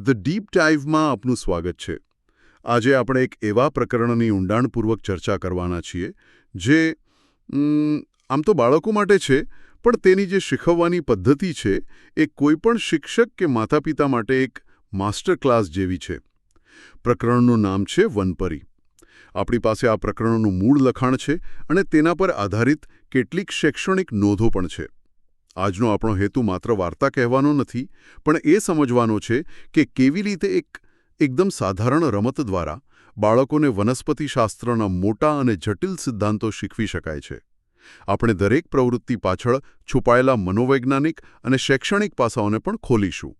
The deep ડાઇવમાં આપનું સ્વાગત છે. આજે આપણે એક એવા પ્રકરણની ઊંડાણપૂર્વક ચર્ચા કરવાના છીએ, જે આમ તો બાળકો માટે છે, પણ તેની જે શીખવવાની પદ્ધતિ છે, એ કોઈપણ શિક્ષક કે માતાપિતા માટે એક માસ્ટર ક્લાસ જેવી છે. પ્રકરણનું નામ છે વનપરી. આપણી પાસે આ પ્રકરણનું મૂળ લખાણ છે અને તેના પર આધારિત કેટલીક શૈક્ષણિક નોંધો પણ છે. આજનો આપણો હેતુ માત્ર વાર્તા કહેવાનો નથી, પણ એ સમજવાનો છે કે કેવી રીતે એક એકદમ સાધારણ રમત દ્વારા બાળકોને વનસ્પતિશાસ્ત્રના મોટા અને જટિલ સિદ્ધાંતો શીખવી શકાય છે. આપણે દરેક પ્રવૃત્તિ પાછળ છુપાયેલા મનોવૈજ્ઞાનિક અને શૈક્ષણિક પાસાઓને પણ ખોલીશું.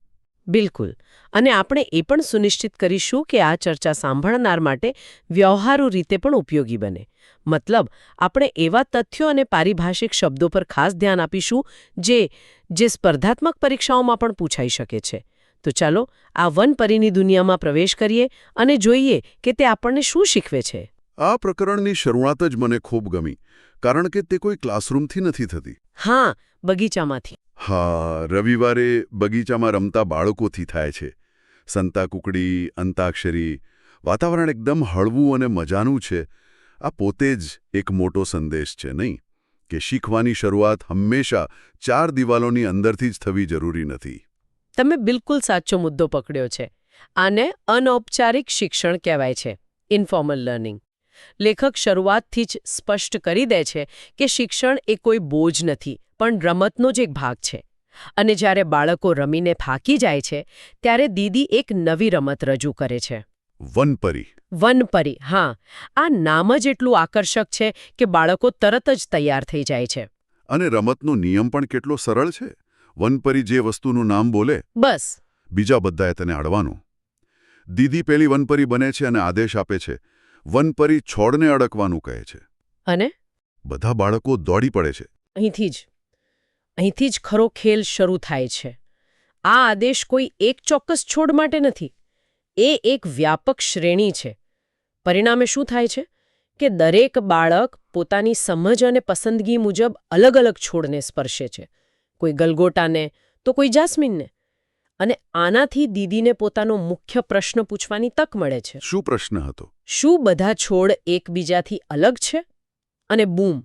બિલકુલ. અને આપણે એ પણ સુનિશ્ચિત કરીશું કે આ ચર્ચા સાંભળનાર માટે વ્યવહારુ રીતે પણ ઉપયોગી બને. મતલબ, આપણે એવા તથ્યો અને પારિભાષિક શબ્દો પર ખાસ ધ્યાન આપીશું જે જે સ્પર્ધાત્મક પરીક્ષાઓમાં પણ પૂછાઈ શકે છે. તો ચાલો, આ વનપરીની દુનિયામાં પ્રવેશ કરીએ અને જોઈએ કે તે આપણને શું શીખવે છે. આ પ્રકરણની શરૂઆત જ મને ખૂબ ગમી કારણ કે તે કોઈ ક્લાસરૂમથી નથી થતી. હા બગીચામાંથી. હા રવિવારે બગીચામાં રમતા બાળકોથી થાય છે. સંતાકુકડી અંતાક્ષરી વાતાવરણ એકદમ હળવું અને મજાનું છે. આ પોતે જ એક મોટો સંદેશ છે નહીં? કે શીખવાની શરૂઆત હંમેશા ચાર દિવાલોની અંદરથી જ થવી જરૂરી નથી. તમે બિલકુલ સાચો મુદ્દો પકડ્યો છે. આને અનૌપચારિક શિક્ષણ કહેવાય છે. ઇન્ફોર્મલ લર્નિંગ લેખક શરૂઆતથી જ સ્પષ્ટ કરી દે છે કે શિક્ષણ એ કોઈ બોજ નથી પણ રમતનો જ એક ભાગ છે. અને જ્યારે બાળકો રમીને થાકી જાય છે ત્યારે દીદી એક નવી રમત રજૂ કરે છે. વનપરી. વનપરી હા. આ નામ જ એટલું આકર્ષક છે કે બાળકો તરત જ તૈયાર થઈ જાય છે. અને રમતનો નિયમ પણ કેટલો સરળ છે? વનપરી જે વસ્તુનું નામ બોલે બસ. બીજા બધાએ તેને અડવાનું દીદી પેલી વનપરી બને છે અને આદેશ આપે છે. વનપરી છોડને અડકવાનું કહે છે. અને? બધા બાળકો દોડી પડે છે. અહીંથી જ. અહીંથી જ ખરો ખેલ શરૂ થાય છે. આ આદેશ કોઈ એક ચોક્કસ છોડ માટે નથી. એ એક વ્યાપક શ્રેણી છે. પરિણામે શું થાય છે? કે દરેક બાળક પોતાની સમજ અને પસંદગી મુજબ અલગ અલગ છોડને સ્પર્શે છે. કોઈ ગલગોટાને તો કોઈ જાસ્મીનને. અને આનાથી દીદીને પોતાનો મુખ્ય પ્રશ્ન પૂછવાની તક મળે છે. શું પ્રશ્ન હતો? શું બધા છોડ એકબીજાથી અલગ છે? અને બૂમ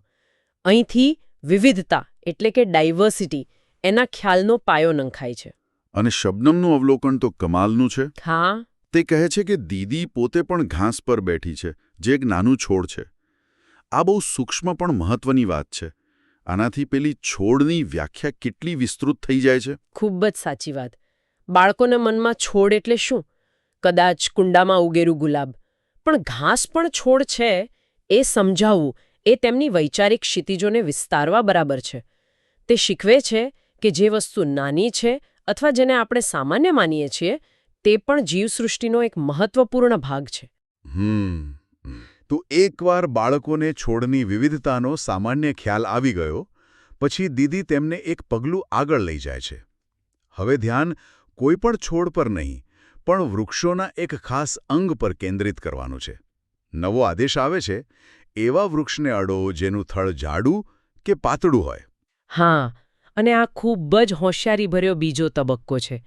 અહીંથી વિવિધતા એટલે કે ડાયવર્સિટી એના ખ્યાલનો પાયો નંખાય છે. અને શબનમનું અવલોકન તો કમાલનું છે? હા. તે કહે છે કે દીદી પોતે પણ ઘાસ પર બેઠી છે જે એક નાનું છોડ છે. આ બહુ સૂક્ષ્મ પણ મહત્વની વાત છે. આનાથી પેલી છોડની વ્યાખ્યા કેટલી વિસ્તૃત થઈ જાય છે? ખૂબ જ સાચી વાત. બાળકોના મનમાં છોડ એટલે શું? કદાચ કુંડામાં ઉગેરું ગુલાબ. પણ ઘાસ પણ છોડ છે, એ સમજાવવું, એ તેમની વૈચારિક ક્ષિતિજોને વિસ્તારવા બરાબર છે. તે શીખવે છે કે જે વસ્તુ નાની છે અથવા જેને આપણે સામાન્ય માનીએ છીએ, તે પણ જીવસૃષ્ટિનો એક મહત્વપૂર્ણ ભાગ છે. તો એકવાર બાળકોને છોડની વિવિધતાનો સામાન્ય ખ્યાલ આવી ગયો, પછી દીદી તેમને એક પગલું આગળ લઈ જાય છે. હવે ધ્યાન કોઈ પણ છોડ પર નહીં, પણ વૃક્ષોના એક ખાસ અંગ પર કેન્દ્રિત કરવાનું છે. નવો આદેશ આવે છે, એવા વૃક્ષને અડો જેનું થળ જાડું કે પાતળું હોય. હા, અને આ ખૂબ જ હોશિયારીભર્યો બીજો તબક્કો છે.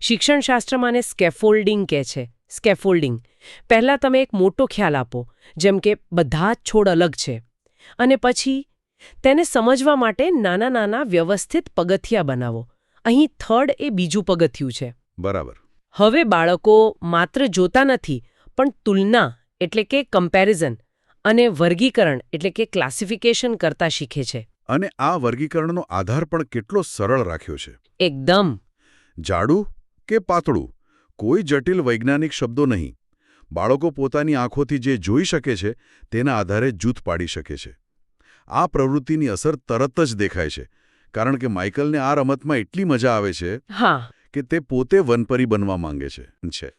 શિક્ષણશાસ્ત્રમાં આને સ્કેફોલ્ડિંગ કહે છે. સ્કેફોલ્ડિંગ. પહેલાં તમે એક મોટો ખ્યાલ આપો, જેમ કે બધા જ છોડ અલગ છે. અને પછી તેને સમજવા માટે નાના નાના વ્યવસ્થિત પગથિયા બનાવો. અહીં થર્ડ એ બીજું પગથિયું છે. બરાબર. હવે બાળકો માત્ર જોતા નથી પણ તુલના એટલે કે કમ્પેરિઝન અને વર્ગીકરણ એટલે કે ક્લાસિફિકેશન કરતા શીખે છે. અને આ વર્ગીકરણનો આધાર પણ કેટલો સરળ રાખ્યો છે. એકદમ. જાડું કે પાતળું કોઈ જટિલ વૈજ્ઞાનિક શબ્દો નહીં. બાળકો પોતાની આંખોથી જે જોઈ શકે છે તેના આધારે જૂથ પાડી શકે છે. આ પ્રવૃત્તિની અસર તરત જ દેખાય છે. કારણ કે માઇકલને આ રમતમાં એટલી મજા આવે છે હા. કે તે પોતે વનપરી બનવા માંગે છે. છે.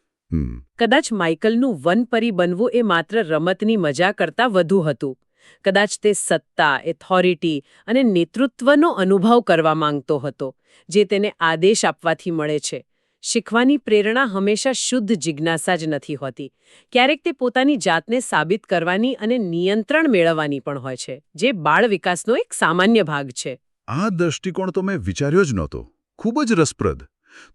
કદાચ માઇકલનું વનપરી બનવું એ માત્ર રમતની મજા કરતાં વધુ હતું. કદાચ તે સત્તા એથોરિટી અને નેતૃત્વનો અનુભવ કરવા માંગતો હતો જે તેને આદેશ આપવાથી મળે છે. શીખવાની પ્રેરણા હંમેશા શુદ્ધ જિજ્ઞાસા જ નથી હોતી. ક્યારેક તે પોતાની જાતને સાબિત કરવાની અને નિયંત્રણ મેળવવાની પણ હોય છે જે બાળ વિકાસનો એક સામાન્ય ભાગ છે. આ દૃષ્ટિકોણ તો મેં વિચાર્યો જ નહોતો. ખૂબ જ રસપ્રદ.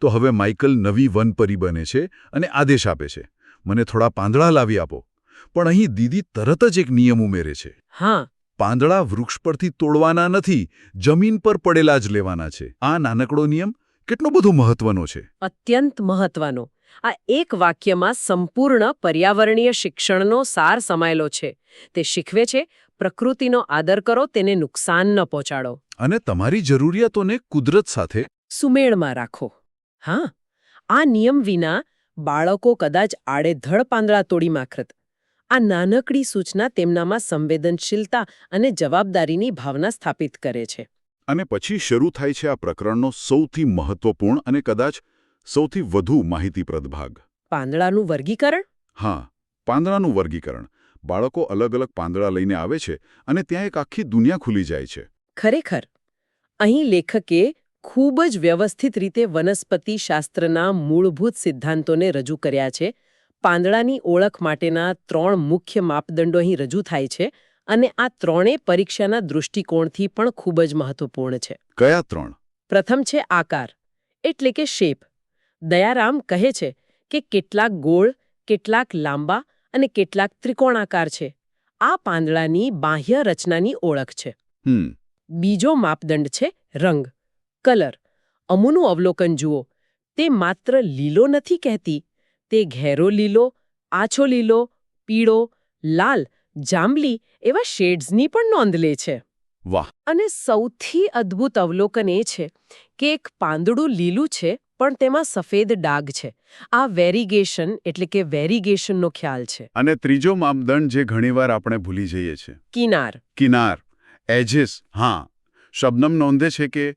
તો હવે માઇકલ નવી વનપરી બને છે અને આદેશ આપે છે. મને થોડા પાંદડા લાવી આપો. પણ અહીં દીદી તરત જ એક નિયમ ઉમેરે છે. હા. પાંદડા વૃક્ષ પરથી તોડવાના નથી જમીન પર પડેલા જ લેવાના છે. આ નાનકડો નિયમ કેટલો બધો મહત્વનો છે. અત્યંત મહત્વનો. આ એક વાક્યમાં સંપૂર્ણ પર્યાવરણીય શિક્ષણનો સાર સમાયેલો છે. તે શીખવે છે પ્રકૃતિનો આદર કરો તેને નુકસાન ન પહોંચાડો. અને તમારી જરૂરિયાતોને કુદરત સાથે સુમેળમાં રાખો. હા આ નિયમ વિના બાળકો કદાચ આડેધડ પાંદડા તોડી માખરત આ નાનકડી સૂચના તેમનામાં સંવેદનશીલતા અને જવાબદારીની ભાવના સ્થાપિત કરે છે. અને પછી શરૂ થાય છે આ પ્રકરણનો સૌથી મહત્વપૂર્ણ અને કદાચ સૌથી વધુ માહિતીપ્રદ ભાગ. પાંદડાનું વર્ગીકરણ? હા પાંદડાનું વર્ગીકરણ. બાળકો અલગ અલગ પાંદડા લઈને આવે છે અને ત્યાં એક આખી દુનિયા ખુલી જાય છે. ખરેખર અહીં લેખકે ખૂબ જ વ્યવસ્થિત રીતે વનસ્પતિ શાસ્ત્રના મૂળભૂત સિદ્ધાંતોને રજૂ કર્યા છે. પાંદડાની ઓળખ માટેના ત્રણ મુખ્ય માપદંડો અહીં રજૂ થાય છે અને આ ત્રણેય પરીક્ષાના દૃષ્ટિકોણથી પણ ખૂબ જ મહત્વપૂર્ણ છે. કયા ત્રણ? પ્રથમ છે આકાર એટલે કે શેપ. દયારામ કહે છે કે કેટલાક ગોળ કેટલાક લાંબા અને કેટલાક ત્રિકોણાકાર છે. આ પાંદડાની બાહ્ય રચનાની ઓળખ છે. બીજો માપદંડ છે રંગ. કલર. અમુનું અવલોકન જુઓ. તે માત્ર લીલો નથી કહેતી. તે ઘેરો લીલો આછો લીલો પીળો લાલ જાંબલી એવા શેડ્સની પણ નોંધ લે છે. વાહ. અને સૌથી અદ્ભુત અવલોકન એ છે કે એક પાંદડું લીલું છે પણ તેમાં સફેદ ડાઘ છે. આ વેરીગેશન એટલે કે વેરીગેશનનો ખ્યાલ છે. અને ત્રીજો માપદંડ જે ઘણીવાર આપણે ભૂલી જઈએ છીએ. કિનાર. કિનાર. એજેસ. હા. શબનમ નોંધે છે કે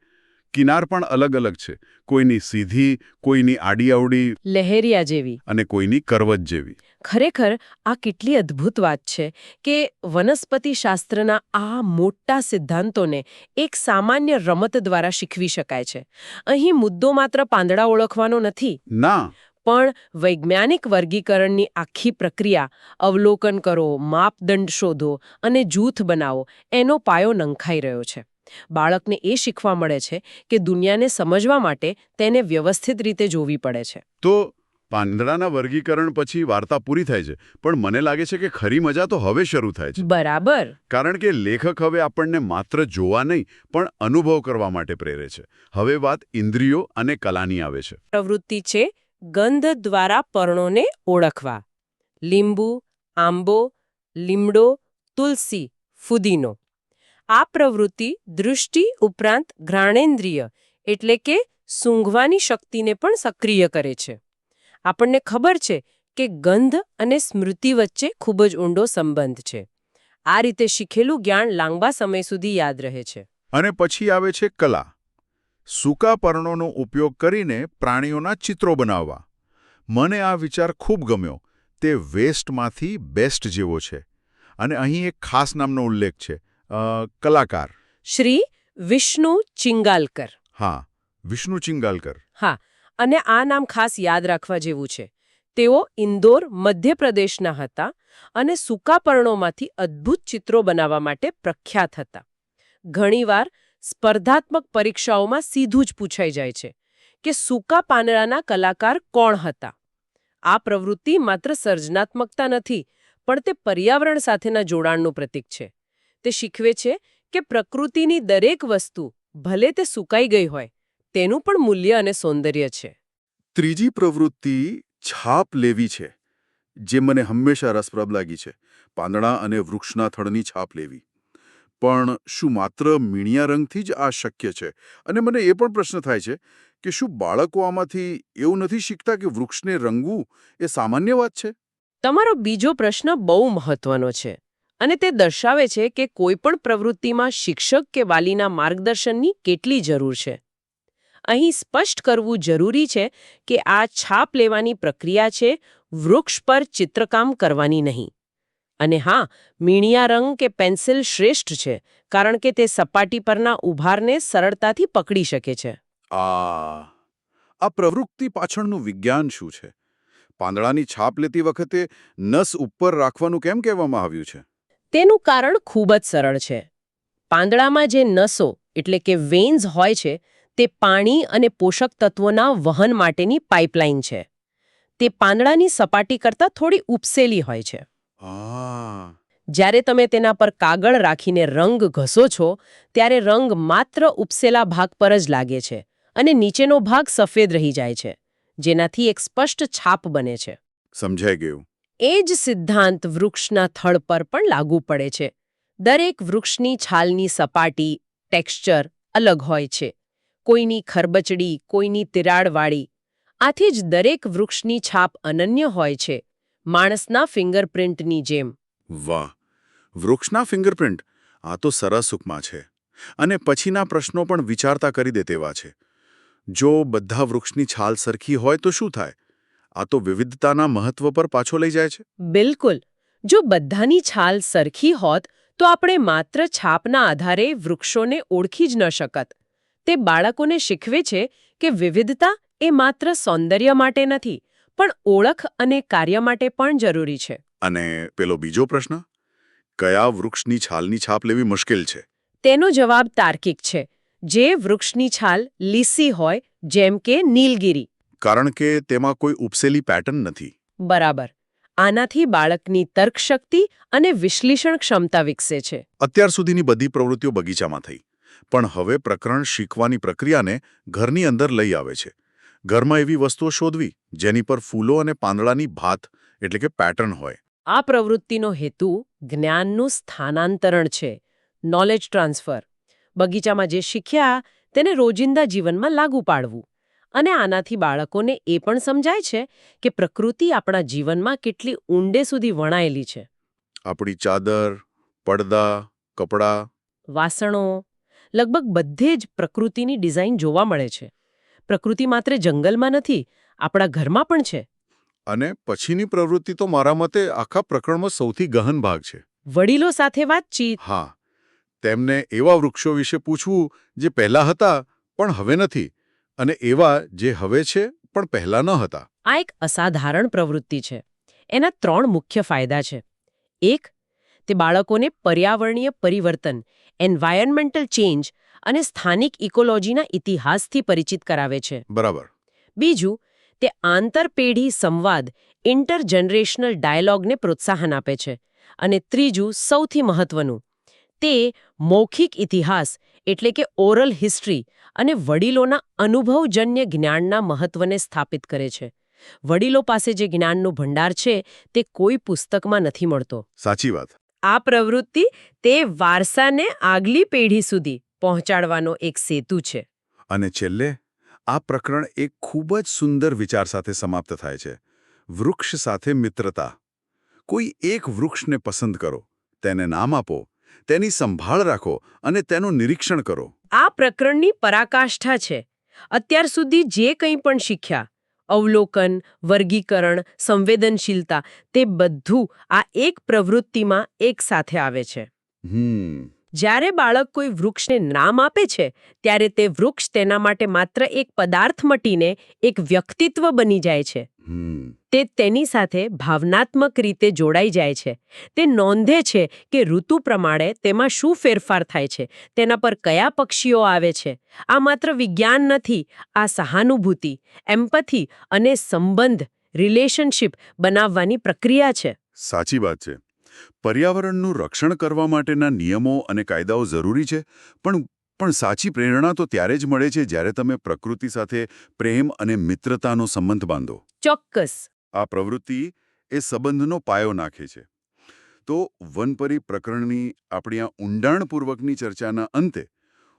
કિનાર પણ અલગ અલગ છે. કોઈની સીધી કોઈની આડી અવડી લહેરિયા જેવી. અને કોઈની કરવત જેવી. ખરેખર આ કેટલી અદ્ભુત વાત છે કે વનસ્પતિશાસ્ત્રના આ મોટા સિદ્ધાંતોને એક સામાન્ય રમત દ્વારા શીખવી શકાય છે. અહીં મુદ્દો માત્ર પાંદડા ઓળખવાનો નથી. ના. પણ વૈજ્ઞાનિક વર્ગીકરણની આખી પ્રક્રિયા અવલોકન કરો માપદંડ શોધો અને જૂથ બનાવો એનો પાયો નંખાઈ રહ્યો છે. બાળકને એ શીખવા મળે છે કે દુનિયાને સમજવા માટે તેને વ્યવસ્થિત રીતે જોવી પડે છે. તો પાંદડાના વર્ગીકરણ પછી વાર્તા પૂરી થાય છે પણ મને લાગે છે કે ખરી મજા તો હવે શરૂ થાય છે. બરાબર. કારણ કે લેખક હવે આપણને માત્ર જોવા નહીં પણ અનુભવ કરવા માટે પ્રેરે છે. હવે વાત ઇન્દ્રિયો અને કલાની આવે છે. પ્રવૃત્તિ છે ગંધ દ્વારા પર્ણોને ઓળખવા. લીંબુ આંબો લીમડો તુલસી ફુદીનો. આ પ્રવૃત્તિ દૃષ્ટિ ઉપરાંત ઘ્રાણેન્દ્રિય એટલે કે સૂંઘવાની શક્તિને પણ સક્રિય કરે છે. આપણને ખબર છે કે ગંધ અને સ્મૃતિ વચ્ચે ખૂબ જ ઊંડો સંબંધ છે. આ રીતે શીખેલું જ્ઞાન લાંબા સમય સુધી યાદ રહે છે. અને પછી આવે છે કલા. સૂકા પર્ણોનો ઉપયોગ કરીને પ્રાણીઓના ચિત્રો બનાવવા. મને આ વિચાર ખૂબ ગમ્યો. તે વેસ્ટમાંથી બેસ્ટ જેવો છે. અને અહીં એક ખાસ નામનો ઉલ્લેખ છે. કલાકાર. શ્રી વિષ્ણુ ચિંગાલકર. હા વિષ્ણુ ચિંગાલકર. હા અને આ નામ ખાસ યાદ રાખવા જેવું છે. તેઓ ઇન્દોર મધ્યપ્રદેશના હતા અને સુકાપર્ણોમાંથી અદ્ભુત ચિત્રો બનાવવા માટે પ્રખ્યાત હતા. ઘણીવાર સ્પર્ધાત્મક પરીક્ષાઓમાં સીધું જ પૂછાઈ જાય છે કે સૂકા પાંદડાના કલાકાર કોણ હતા? આ પ્રવૃત્તિ માત્ર સર્જનાત્મકતા નથી પણ તે પર્યાવરણ સાથેના જોડાણનું પ્રતીક છે. તે શીખવે છે કે પ્રકૃતિની દરેક વસ્તુ ભલે તે સુકાઈ ગઈ હોય તેનું પણ મૂલ્ય અને સૌંદર્ય છે. ત્રીજી પ્રવૃત્તિ છાપ લેવી છે જે મને હંમેશા રસપ્રદ લાગી છે પાંદડા અને વૃક્ષના થડની છાપ લેવી. પણ શું માત્ર મીણિયા રંગથી જ આ શક્ય છે? અને મને એ પણ પ્રશ્ન થાય છે કે શું બાળકો આમાંથી એવું નથી શીખતા કે વૃક્ષને રંગવું એ સામાન્ય વાત છે? તમારો બીજો પ્રશ્ન બહુ મહત્વનો છે. અને તે દર્શાવે છે કે કોઈપણ પ્રવૃત્તિમાં શિક્ષક કે વાલીના માર્ગદર્શનની કેટલી જરૂર છે. અહીં સ્પષ્ટ કરવું જરૂરી છે કે આ છાપ લેવાની પ્રક્રિયા છે વૃક્ષ પર ચિત્રકામ કરવાની નહીં. અને હા, મીણિયા રંગ કે પેન્સિલ શ્રેષ્ઠ છે, કારણ કે તે સપાટી પરના ઉભારને સરળતાથી પકડી શકે છે. આ પ્રવૃત્તિ પાછળનું વિજ્ઞાન શું છે? પાંદડાની છાપ લેતી વખતે નસ ઉપર રાખવાનું કેમ કહેવામાં આવ્યું છે? તેનું કારણ ખૂબ જ સરળ છે. પાંદડામાં જે નસો એટલે કે વેન્સ હોય છે તે પાણી અને પોષક તત્વોના વહન માટેની પાઇપલાઇન છે. તે પાંદડાની સપાટી કરતાં થોડી ઉપસેલી હોય છે. જ્યારે તમે તેના પર કાગળ રાખીને રંગ ઘસો છો ત્યારે રંગ માત્ર ઉપસેલા ભાગ પર જ લાગે છે અને નીચેનો ભાગ સફેદ રહી જાય છે જેનાથી એક સ્પષ્ટ છાપ બને છે. સમજાઈ ગયું. એ જ સિદ્ધાંત વૃક્ષના થડ પર પણ લાગુ પડે છે. દરેક વૃક્ષની છાલની સપાટી, ટેક્સચર અલગ હોય છે. કોઈની ખરબચડી, કોઈની તિરાડવાળી. આથી જ દરેક વૃક્ષની છાપ અનન્ય હોય છે. માણસના ફિંગરપ્રિન્ટની જેમ. વાહ! વૃક્ષના ફિંગરપ્રિન્ટ? આ તો સરસ ઉપમા છે. અને પછીના પ્રશ્નો પણ વિચારતા કરી દે તેવા છે. જો બધા વૃક્ષની છાલ સરખી હોય તો શું થાય? આ તો વિવિધતાના મહત્વ પર પાછો લઈ જાય છે. બિલકુલ. જો બધાની છાલ સરખી હોત તો આપણે માત્ર છાપના આધારે વૃક્ષોને ઓળખી જ ન શકત. તે બાળકોને શીખવે છે કે વિવિધતા એ માત્ર સૌંદર્ય માટે નથી પણ ઓળખ અને કાર્ય માટે પણ જરૂરી છે. અને પેલો બીજો પ્રશ્ન? કયા વૃક્ષની છાલની છાપ લેવી મુશ્કેલ છે? તેનો જવાબ તાર્કિક છે. જે વૃક્ષની છાલ લીસી હોય જેમ કે નીલગિરી કારણ કે તેમાં કોઈ ઉપસેલી પેટર્ન નથી. બરાબર. આનાથી બાળકની તર્કશક્તિ અને વિશ્લેષણ ક્ષમતા વિકસે છે. અત્યાર સુધીની બધી પ્રવૃત્તિઓ બગીચામાં થઈ. પણ હવે પ્રકરણ શીખવાની પ્રક્રિયાને ઘરની અંદર લઈ આવે છે. ઘરમાં એવી વસ્તુઓ શોધવી જેની પર ફૂલો અને પાંદડાની ભાત એટલે કે પેટર્ન હોય. આ પ્રવૃત્તિનો હેતુ જ્ઞાનનું સ્થાનાંતરણ છે. નોલેજ ટ્રાન્સફર બગીચામાં જે શીખ્યા તેને રોજિંદા જીવનમાં લાગુ પાડવું. અને આનાથી બાળકોને એ પણ સમજાય છે કે પ્રકૃતિ આપણા જીવનમાં કેટલી ઊંડે સુધી વણાયેલી છે. આપણી ચાદર પડદા કપડાં. વાસણો લગભગ બધે જ પ્રકૃતિની ડિઝાઇન જોવા મળે છે. પ્રકૃતિ માત્ર જંગલમાં નથી આપણા ઘરમાં પણ છે. અને પછીની પ્રવૃત્તિ તો મારા મતે આખા પ્રકરણમાં સૌથી ગહન ભાગ છે. વડીલો સાથે વાતચીત. હા તેમને એવા વૃક્ષો વિશે પૂછવું જે પહેલા હતા પણ હવે નથી. અને એવા જે હવે છે પણ પહેલા ન હતા. આ એક અસાધારણ પ્રવૃત્તિ છે. એના ત્રણ મુખ્ય ફાયદા છે. એક તે બાળકોને પર્યાવરણીય પરિવર્તન એન્વાયરમેન્ટલ ચેન્જ અને સ્થાનિક ઇકોલોજીના ઇતિહાસથી પરિચિત કરાવે છે. બરાબર. બીજું તે આંતરપેઢી સંવાદ ઇન્ટરજનરેશનલ ડાયલોગને પ્રોત્સાહન આપે છે. અને ત્રીજું સૌથી મહત્વનું તે મૌખિક ઇતિહાસ એટલે કે ઓરલ હિસ્ટ્રી અને વડીલોના અનુભવજન્ય જ્ઞાનના મહત્વને સ્થાપિત કરે છે. વડીલો પાસે જે જ્ઞાનનો ભંડાર છે તે કોઈ પુસ્તકમાં નથી મળતો. સાચી વાત. આ પ્રવૃત્તિ તે વારસાને આગલી પેઢી સુધી પહોંચાડવાનો એક સેતુ છે. અને છેલ્લે આ પ્રકરણ એક ખૂબ જ સુંદર વિચાર સાથે સમાપ્ત થાય છે. વૃક્ષ સાથે મિત્રતા. કોઈ એક વૃક્ષને પસંદ કરો તેને નામ આપો તેની સંભાળ રાખો અને તેનું નિરીક્ષણ કરો. આ પ્રકરણની પરાકાષ્ઠા છે. અત્યાર સુધી જે કંઈ પણ શીખ્યા અવલોકન વર્ગીકરણ સંવેદનશીલતા તે બધું આ એક પ્રવૃત્તિમાં એક સાથે આવે છે. હમ. જ્યારે બાળક કોઈ વૃક્ષને નામ આપે છે ત્યારે તે વૃક્ષ તેના માટે માત્ર એક પદાર્થ મટીને એક વ્યક્તિત્વ બની જાય છે. તે તેની સાથે ભાવનાત્મક રીતે જોડાઈ જાય છે. તે નોંધે છે કે ઋતુ પ્રમાણે તેમાં શું ફેરફાર થાય છે તેના પર કયા પક્ષીઓ આવે છે. આ માત્ર વિજ્ઞાન નથી આ સહાનુભૂતિ એમ્પથી અને સંબંધ રિલેશનશિપ બનાવવાની પ્રક્રિયા છે. સાચી વાત છે. પર્યાવરણનું રક્ષણ કરવા માટેના નિયમો અને કાયદાઓ જરૂરી છે પણ પણ સાચી પ્રેરણા તો ત્યારે જ મળે છે જ્યારે તમે પ્રકૃતિ સાથે પ્રેમ અને મિત્રતાનો સંબંધ બાંધો. ચોક્કસ. આ પ્રવૃત્તિ એ સંબંધનો પાયો નાખે છે. તો વનપરી પ્રકરણની આપણી આ ઊંડાણપૂર્વકની ચર્ચાના અંતે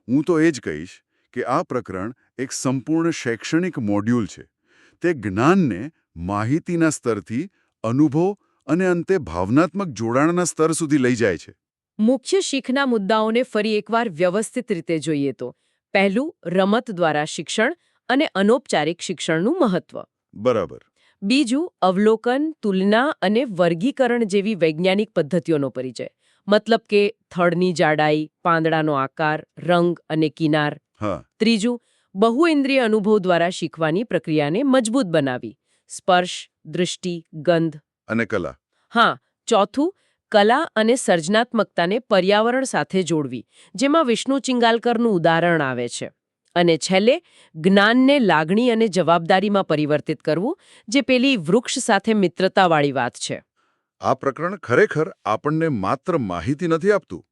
હું તો એ જ કહીશ કે આ પ્રકરણ એક સંપૂર્ણ શૈક્ષણિક મોડ્યુલ છે. તે જ્ઞાનને માહિતીના સ્તરથી અનુભવ અને અંતે ભાવનાત્મક જોડાણના સ્તર સુધી લઈ જાય છે. મુખ્ય શીખના મુદ્દાઓને ફરી એકવાર વ્યવસ્થિત રીતે જોઈએ તો પહેલું રમત દ્વારા શિક્ષણ અને અનૌપચારિક શિક્ષણનું મહત્વ. બરાબર. બીજું અવલોકન તુલના અને વર્ગીકરણ જેવી વૈજ્ઞાનિક પદ્ધતિઓનો પરિચય. મતલબ કે થડની જાડાઈ પાંદડાનો આકાર રંગ અને કિનાર. ત્રીજું ત્રીજું બહુઇન્દ્રિય અનુભવ દ્વારા શીખવાની પ્રક્રિયાને મજબૂત બનાવી. સ્પર્શ દૃષ્ટિ ગંધ અને કલા. હા ચોથું કલા અને સર્જનાત્મકતાને પર્યાવરણ સાથે જોડવી જેમાં વિષ્ણુ ચિંગાલકરનું ઉદાહરણ આવે છે. અને છેલ્લે જ્ઞાનને લાગણી અને જવાબદારીમાં પરિવર્તિત કરવું જે પેલી વૃક્ષ સાથે મિત્રતાવાળી વાત છે. આ પ્રકરણ ખરેખર આપણને માત્ર માહિતી નથી આપતું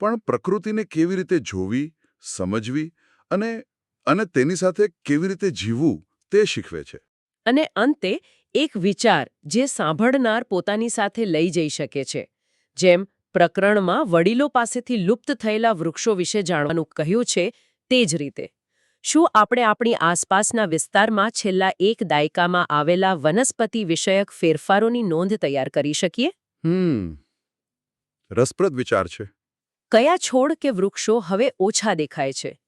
પણ પ્રકૃતિને કેવી રીતે જોવી સમજવી અને અને તેની સાથે કેવી રીતે જીવવું તે શીખવે છે. અને અંતે એક વિચાર જે સાંભળનાર પોતાની સાથે લઈ જઈ શકે છે જેમ પ્રકરણમાં વડીલો પાસેથી લુપ્ત થયેલા વૃક્ષો વિશે જાણવાનું કહ્યું છે તે જ રીતે. શું આપણે આપણી આસપાસના વિસ્તારમાં છેલ્લા એક દાયકામાં આવેલા વનસ્પતિ વિષયક ફેરફારોની નોંધ તૈયાર કરી શકીએ? હમ. રસપ્રદ વિચાર છે. કયા છોડ કે વૃક્ષો હવે ઓછા દેખાય છે?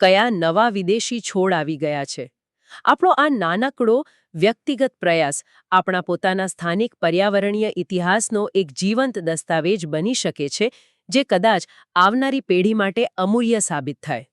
કયા નવા વિદેશી છોડ આવી ગયા છે? આપણો આ નાનકડો વ્યક્તિગત પ્રયાસ આપણા પોતાના સ્થાનિક પર્યાવરણીય ઇતિહાસનો એક જીવંત દસ્તાવેજ બની શકે છે, જે કદાચ આવનારી પેઢી માટે અમૂલ્ય સાબિત થાય.